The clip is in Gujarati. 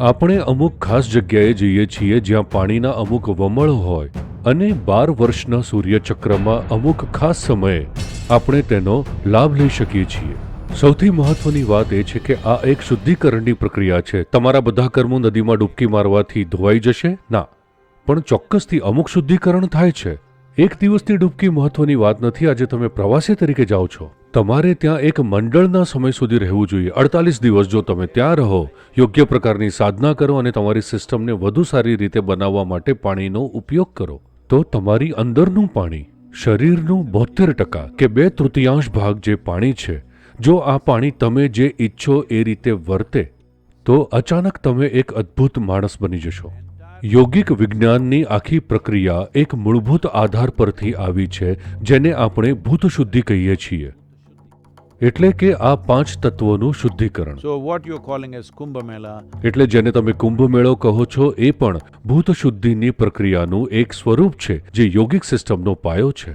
આપણે અમુક ખાસ જગ્યાએ જઈએ છીએ જ્યાં પાણીના અમુક વમળો હોય અને બાર વર્ષના સૂર્યચક્રમાં અમુક ખાસ સમયે આપણે તેનો લાભ લઈ શકીએ છીએ. સૌથી મહત્વની વાત એ છે કે આ એક શુદ્ધિકરણની પ્રક્રિયા છે. તમારા બધા કર્મો નદીમાં ડૂબકી મારવાથી ધોવાઈ જશે? ના. પણ ચોક્કસથી અમુક શુદ્ધિકરણ થાય છે. એક દિવસની ડૂબકી મહત્વની વાત નથી, આજે તમે પ્રવાસી તરીકે જાઓ છો. તમારે ત્યાં એક મંડળના સમય સુધી રહેવું જોઈએ. અડતાલીસ દિવસ જો તમે ત્યાં રહો, યોગ્ય પ્રકારની સાધના કરો અને તમારી સિસ્ટમને વધુ સારી રીતે બનાવવા માટે પાણીનો ઉપયોગ કરો. તો તમારી અંદરનું પાણી, શરીરનું બોતેર ટકા કે બે તૃતીયાંશ ભાગ જે પાણી છે, જો આ પાણી તમે જે ઈચ્છો એ રીતે વર્તે, તો અચાનક તમે એક અદ્ભુત માણસ બની જશો. યોગિક વિજ્ઞાનની આખી પ્રક્રિયા એક મૂળભૂત આધાર પરથી આવી છે જેને આપણે ભૂત શુદ્ધિ કહીએ છીએ. એટલે કે આ પાંચ તત્વોનું શુદ્ધિકરણ. So what you calling as Mela એટલે જેને તમે કુંભ મેળો કહો છો એ પણ ભૂત શુદ્ધિની પ્રક્રિયાનું એક સ્વરૂપ છે જે યોગિક સિસ્ટમનો પાયો છે.